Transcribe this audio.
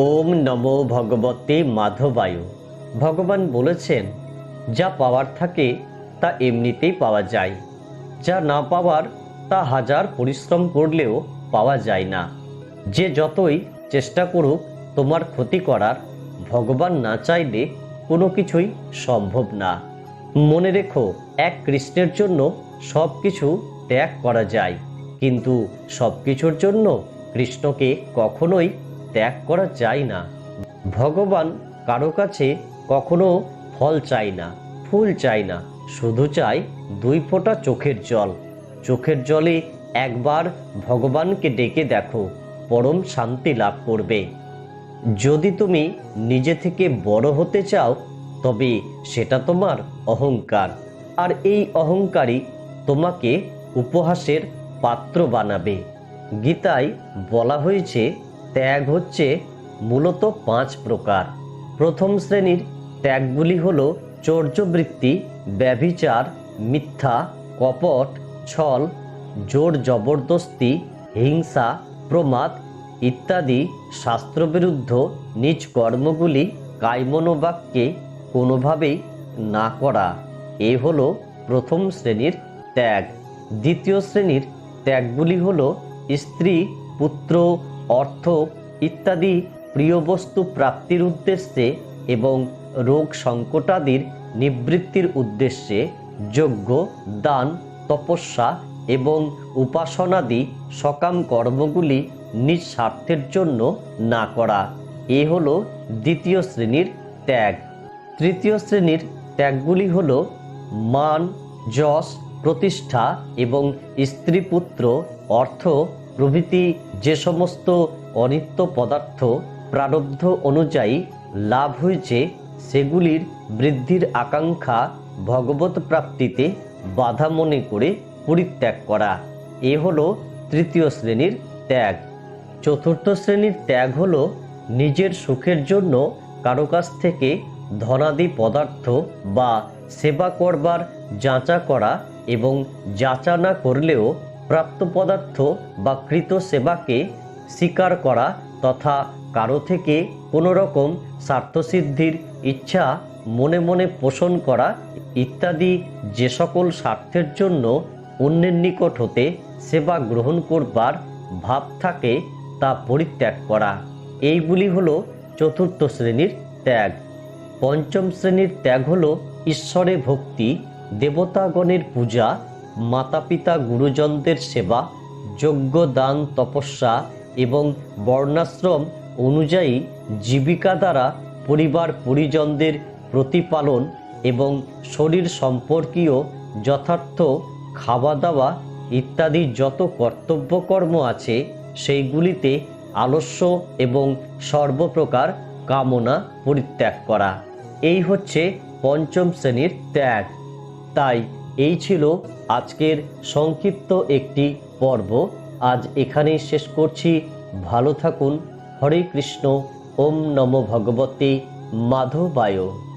ওম নমো ভগবতে মাধবায়ু। ভগবান বলেছেন, যা পাওয়ার থাকে, তা এমনিতেই পাওয়া যায়। যা না পাওয়ার, তা হাজার পরিশ্রম করলেও পাওয়া যায় না। যে যতই চেষ্টা করুক, তোমার ক্ষতি করার, ভগবান না চাইলে কোনো কিছুই সম্ভব না। মনে রেখো, এক কৃষ্ণের জন্য সব কিছু ত্যাগ করা যায়। কিন্তু সব কিছুর জন্য কৃষ্ণকে কখনোই ত্যাগ করা যায় না। ভগবান কারও কাছে কখনো ফল চাই না, ফুল চাই না, শুধু চায় দুই ফোঁটা চোখের জল। চোখের জলে একবার ভগবানকে ডেকে দেখো, পরম শান্তি লাভ করবে। যদি তুমি নিজে থেকে বড় হতে চাও, তবে সেটা তোমার অহংকার। আর এই অহংকারই তোমাকে উপহাসের পাত্র বানাবে। গীতায় বলা হয়েছে ত্যাগ হচ্ছে মূলত পাঁচ প্রকার। প্রথম শ্রেণির ত্যাগগুলি হল চৌর্যবৃত্তি, ব্যভিচার, মিথ্যা, কপট, ছল, জোর জবরদস্তি, হিংসা, প্রমাদ ইত্যাদি শাস্ত্রবিরুদ্ধ নিজ কর্মগুলি কায়মনোবাক্যে কোনোভাবেই না করা। এ হল প্রথম শ্রেণির ত্যাগ। দ্বিতীয় শ্রেণির ত্যাগগুলি হল স্ত্রী, পুত্র অর্থ ইত্যাদি প্রিয় বস্তু প্রাপ্তির উদ্দেশ্যে এবং রোগ সংকটাদির নিবৃত্তির উদ্দেশ্যে যজ্ঞ, দান, তপস্যা এবং উপাসনাদি সকাম কর্মগুলি নিজ স্বার্থের জন্য না করা। এ হল দ্বিতীয় শ্রেণির ত্যাগ। তৃতীয় শ্রেণির ত্যাগগুলি হল মান, যশ, প্রতিষ্ঠা এবং স্ত্রী পুত্র অর্থ প্রভৃতি যে সমস্ত অনিত্য পদার্থ প্রারব্ধ অনুযায়ী লাভ হয়েছে, সেগুলির বৃদ্ধির আকাঙ্ক্ষা ভগবত প্রাপ্তিতে বাধা মনে করে পরিত্যাগ করা। এ হলো তৃতীয় শ্রেণির ত্যাগ। চতুর্থ শ্রেণির ত্যাগ হল নিজের সুখের জন্য কারও কাছ থেকে ধনাদি পদার্থ বা সেবা করবার যাচা করা এবং যাচা না করলেও প্রাপ্ত পদার্থ বা কৃত সেবাকে স্বীকার করা তথা কারও থেকে কোনো রকম স্বার্থসিদ্ধির ইচ্ছা মনে মনে পোষণ করা ইত্যাদি যে সকল স্বার্থের জন্য অন্যের নিকট হতে সেবা গ্রহণ করবার ভাব থাকে তা পরিত্যাগ করা। এইগুলি হলো চতুর্থ শ্রেণির ত্যাগ। পঞ্চম শ্রেণির ত্যাগ হল ঈশ্বরে ভক্তি, দেবতাগণের পূজা মাতা পিতা গুরুজনদের সেবা যোগ্য দান, তপস্যা এবং বর্ণাশ্রম অনুযায়ী জীবিকা দ্বারা পরিবার পরিজনদের প্রতিপালন এবং শরীর সম্পর্কীয় যথার্থ খাওয়া দাওয়া ইত্যাদি যত কর্তব্যকর্ম আছে, সেইগুলিতে আলস্য এবং সর্বপ্রকার কামনা পরিত্যাগ করা। এই হচ্ছে পঞ্চম শ্রেণির ত্যাগ। তাই এই ছিল আজকের সংক্ষিপ্ত একটি পর্ব। আজ এখানেই শেষ করছি। ভালো থাকুন। হরে কৃষ্ণ। ওম নম ভগবতী মাধবায়।